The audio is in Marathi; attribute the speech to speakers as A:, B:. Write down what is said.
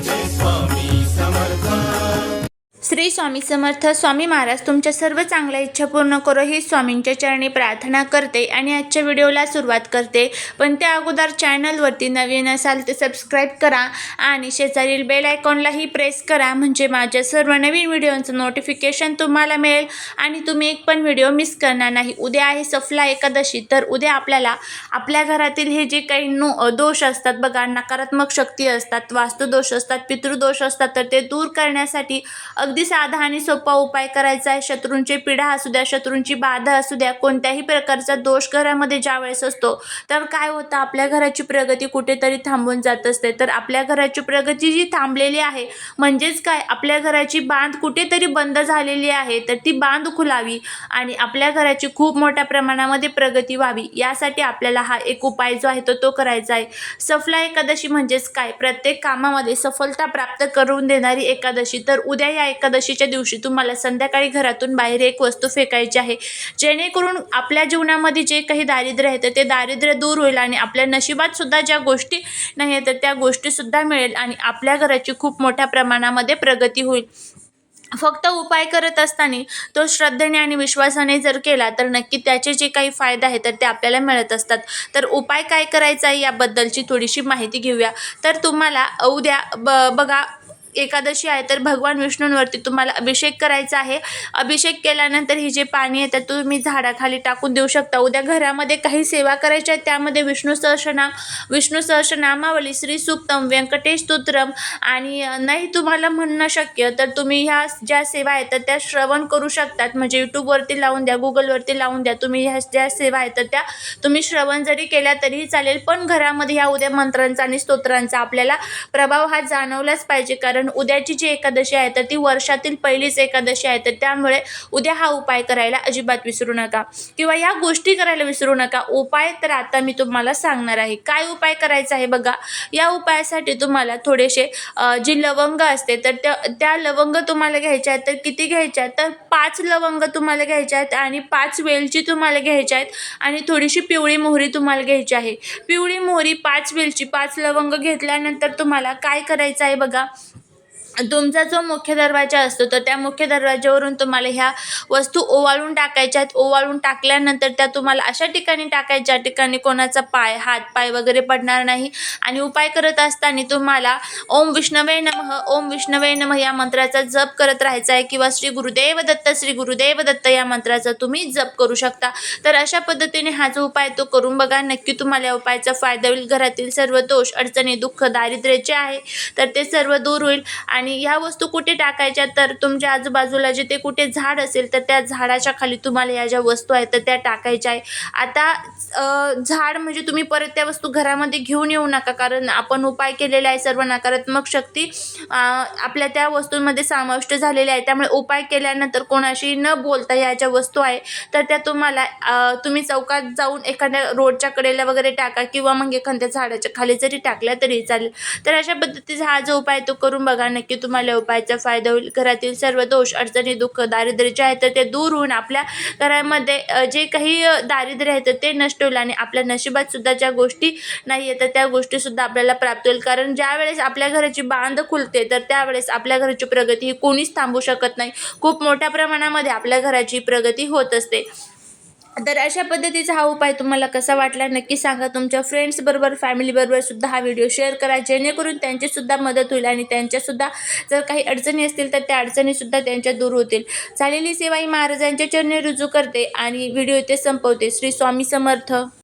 A: this one. श्री स्वामी समर्थ स्वामी महाराज तुमच्या सर्व चांगल्या इच्छा पूर्ण करो ही स्वामींच्या चरणी प्रार्थना करते आणि आजच्या व्हिडिओला सुरुवात करते. पण त्या अगोदर चॅनलवरती नवीन असाल तर सबस्क्राईब करा आणि शेजारील बेल आयकॉनलाही प्रेस करा म्हणजे माझ्या सर्व नवीन व्हिडिओचं नोटिफिकेशन तुम्हाला मिळेल. आणि तुम्ही एक पण व्हिडिओ मिस करणार नाही. उद्या आहे सफला एकादशी तर उद्या आपल्याला आपल्या घरातील हे जे काही नो दोष असतात बघा नकारात्मक शक्ती असतात वास्तुदोष असतात पितृदोष असतात तर ते दूर करण्यासाठी अगदी साधा आणि सोपा उपाय करायचा आहे. शत्रूंची पिढा असू द्या शत्रूंची बाधा असू द्या कोणत्याही प्रकारचा दोष घरामध्ये ज्या वेळेस असतो तर काय होतं? आपल्या घराची प्रगती कुठेतरी थांबून जात असते. तर आपल्या घराची प्रगती जी थांबलेली आहे म्हणजेच काय? आपल्या घराची बांध कुठेतरी बंद झालेली आहे तर ती बांध खुलावी आणि आपल्या घराची खूप मोठ्या प्रमाणामध्ये प्रगती व्हावी. यासाठी आपल्याला हा एक उपाय जो आहे तो तो करायचा आहे. सफला एकादशी म्हणजेच काय? प्रत्येक कामामध्ये सफलता प्राप्त करून देणारी एकादशी. तर उद्या या एकादशीच्या दिवशी तुम्हाला संध्याकाळी घरातून बाहेर एक वस्तू फेकायची आहे. जेणेकरून आपल्या जीवनामध्ये जे काही दारिद्र्य आहे तर ते दारिद्र्य दूर होईल आणि आपल्या नशिबात सुद्धा ज्या गोष्टी नाही आहेत तर त्या गोष्टीसुद्धा मिळेल आणि आपल्या घराची खूप मोठ्या प्रमाणामध्ये प्रगती होईल. फक्त उपाय करत असताना तो श्रद्धेने आणि विश्वासाने जर केला तर नक्की त्याचे जे काही फायदे आहेत तर ते आपल्याला मिळत असतात. तर उपाय काय करायचा आहे याबद्दलची थोडीशी माहिती घेऊया. तर तुम्हाला उद्या ब बघा एकादशी आहे तर भगवान विष्णूंवरती तुम्हाला अभिषेक करायचा आहे. अभिषेक केल्यानंतर ही जे पाणी आहे तर तुम्ही झाडाखाली टाकून देऊ शकता. उद्या घरामध्ये काही सेवा करायच्या आहेत त्यामध्ये विष्णू सहस्रनाम विष्णू सहस्रनामावली श्री सुक्तम व्यंकटेश स्तोत्रम आणि नाही तुम्हाला म्हणणं शक्य तर तुम्ही ह्या ज्या सेवा आहेत तर त्या श्रवण करू शकतात. म्हणजे यूट्यूबवरती लावून द्या गुगलवरती लावून द्या तुम्ही ह्या ज्या सेवा आहेत तर त्या तुम्ही श्रवण जरी केल्या तरीही चालेल. पण घरामध्ये ह्या उद्या मंत्रांचा आणि स्तोत्रांचा आपल्याला प्रभाव हा जाणवलाच पाहिजे. कारण उद्याची जी एकादशी आहे तर ती वर्षातील पहिलीच एकादशी आहे तर त्यामुळे उद्या हा उपाय करायला अजिबात विसरू नका. किंवा या गोष्टी करायला विसरू नका. उपाय तर आता मी तुम्हाला सांगणार आहे. काय उपाय करायचा आहे बघा? या उपायासाठी तुम्हाला थोडेसे जी लवंग असते तर त्या त्या लवंग तुम्हाला घ्यायच्या आहेत तर किती घ्यायच्या आहेत? तर पाच लवंग तुम्हाला घ्यायच्या आहेत आणि पाच वेलची तुम्हाला घ्यायच्या आहेत आणि थोडीशी पिवळी मोहरी तुम्हाला घ्यायची आहे. पिवळी मोहरी पाच वेलची पाच लवंग घेतल्यानंतर तुम्हाला काय करायचं आहे बघा? तुमचा जो मुख्य दरवाजा असतो तर त्या मुख्य दरवाज्यावरून तुम्हाला ह्या वस्तू ओवाळून टाकायच्या आहेत. ओवाळून टाकल्यानंतर त्या तुम्हाला अशा ठिकाणी टाकायच्या ज्या ठिकाणी कोणाचा पाय हात पाय वगैरे पडणार नाही. आणि उपाय करत असताना तुम्हाला ओम विष्णवे नमः ओम विष्णवे नमः या मंत्राचा जप करत राहायचा आहे किंवा श्री गुरुदेव दत्त श्री गुरुदेव दत्त या मंत्राचा तुम्ही जप करू शकता. तर अशा पद्धतीने हा जो उपाय तो करून बघा. नक्की तुम्हाला या उपायाचा फायदा होईल. घरातील सर्व दोष अडचणी दुःख दारिद्र्य जे आहे तर ते सर्व दूर होईल. आणि आणि ह्या वस्तू कुठे टाकायच्या? तर तुमच्या आजूबाजूला जिथे कुठे झाड असेल तर त्या झाडाच्या खाली तुम्हाला या ज्या वस्तू आहेत तर त्या टाकायच्या आहे. आता झाड म्हणजे तुम्ही परत त्या वस्तू घरामध्ये घेऊन येऊ नका कारण आपण उपाय केलेला आहे सर्व नकारात्मक शक्ती आपल्या त्या वस्तूंमध्ये समाविष्ट झालेल्या आहे त्यामुळे उपाय केल्यानंतर कोणाशी न बोलता या ज्या वस्तू आहे तर त्या तुम्हाला तुम्ही चौकात जाऊन एखाद्या रोडच्या कडेला वगैरे टाका किंवा मग एखाद्या झाडाच्या खाली जरी टाकल्या तरी चालेल. तर अशा पद्धतीचा हा जो उपाय तो करून बघा नक्की. तुम्हाला उपायाचा फायदा होईल. घरातील सर्व दोष अडचणी दुःख दारिद्र्य जे आहे तर ते दूर होऊन आपल्या घरामध्ये जे काही दारिद्र्य आहे तर ते नष्ट होईल आणि आपल्या नशिबात सुद्धा ज्या गोष्टी नाही आहेत तर त्या गोष्टीसुद्धा आपल्याला प्राप्त होईल. कारण ज्यावेळेस आपल्या घराची बांध खुलते तर त्यावेळेस आपल्या घराची प्रगती ही कोणीच थांबू शकत नाही. खूप मोठ्या प्रमाणामध्ये आपल्या घराची प्रगती होत असते. तर अशा पद्धतीचा हा उपाय तुम्हाला कसा वाटला नक्की सांगा. तुमच्या फ्रेंड्सबरोबर फॅमिलीबरोबर सुद्धा हा व्हिडिओ शेअर करा. जेणेकरून त्यांचीसुद्धा मदत होईल आणि त्यांच्यासुद्धा जर काही अडचणी असतील तर त्या अडचणीसुद्धा त्यांच्या दूर होतील. झालेली सेवा ही महाराजांच्या चरणी रुजू करते आणि व्हिडिओ इथे संपवते. श्री स्वामी समर्थ.